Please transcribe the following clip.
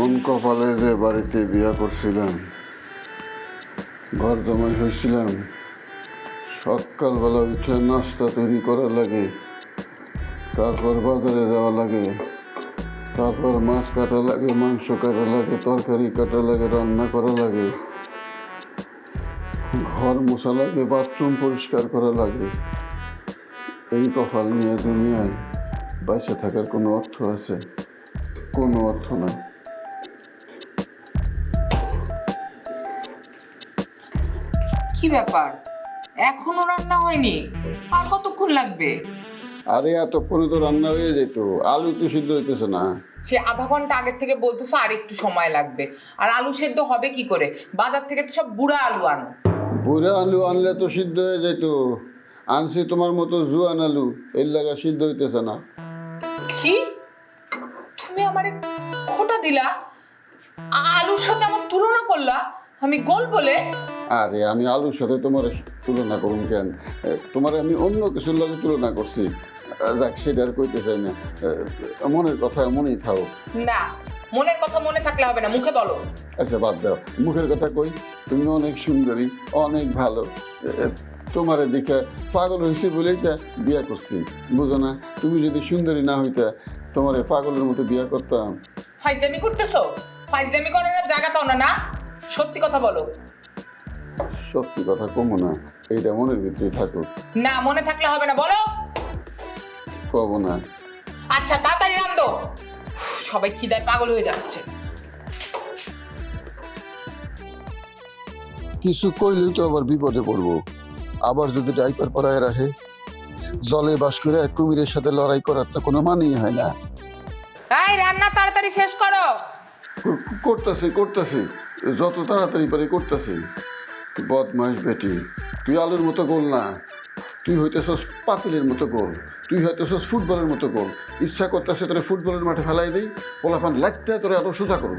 কোন কপালে যে বাড়িতে বিয়া করছিলাম ঘর জমাই হয়েছিলাম, সকালবেলা উঠে নাস্তা তৈরি করা লাগে, তারপর বাজারে যাওয়া লাগে, তারপর মাছ কাটা লাগে, মাংস কাটা লাগে, তরকারি কাটা লাগে, রান্না করা লাগে, ঘর মোছা লাগে, বাথরুম পরিষ্কার করা লাগে, এই কপাল নিয়ে দুনিয়ায় বাইসে থাকার কোনো অর্থ আছে? কোনো অর্থ নাই। কি ব্যাপার? এখনও রান্না হয়নি। আর কতক্ষণ লাগবে? আরে এতক্ষণে তো রান্না হয়ে যেত। আলু তো সিদ্ধ হইতেছে না। সে আধা ঘণ্টা আগের থেকে বলতেছো আর একটু সময় লাগবে। আর আলু সেদ্ধ হবে কি করে? বাজার থেকে তো সব বুড়া আলু আনো। বুড়া আলু আনলে তো সিদ্ধ হয়ে যেত। আনছি তোমার মতো জুয়ান আলু। এর লাগা সিদ্ধ হইতেছে না। কি? তুমি আমারে খোটা দিলা? আলুর সাথে আমার তুলনা করলা? আমি গোল বলে আরে আমি আলুর সাথে তোমার তুলনা করুন কেন? তোমার আমি অন্য কিছুর লগে তুলনা করছি। যাক সেটা আর কইতে চাই না। মনের কথা মনেই থাও। না মনের কথা মনে থাকলে হবে না মুখে বলো। আচ্ছা বাদ দাও। মুখের কথা কই তুমি অনেক সুন্দরী অনেক ভালো। তোমার দিকে পাগল হয়েছে বলেই তা বিয়া করছি। বুঝো না তুমি যদি সুন্দরী না হইতা তোমার পাগলের মতো বিয়া করতাম। ফাইজলামি করতেছো? ফাইজলামি করার জায়গা পাও না না? সত্যি কথা বলো। সত্যি কথা কমো না এইটা মনের ভিতরে থাকুক। না মনে থাকলে হবে না বলো। কব না। আচ্ছা তাড়াতাড়ি রান্ধো সবাই খিদায় পাগল হয়ে যাচ্ছে। কিছু কইলেই তো আবার বিপদে পড়ব। আবার যদি ডাইপার পরায় রাখে জলে বাস করে এক কুমিরের সাথে লড়াই করার তো কোনো মানেই হয় না। এই রান্না তাড়াতাড়ি শেষ করো। করতেছি করতেছি। যত তাড়াতাড়ি পারি করতেছি। বদমাস বেটি। তুই আলুর মতো গোল না। তুই হইতেছস পাতিলের মতো গোল। তুই হইতেছস ফুটবলের মতো গোল। ইচ্ছা করতেছে তোরা ফুটবলের মাঠে ফেলাই দিই। পোলাফান লাগতে তোরে আরও সোজা করুক।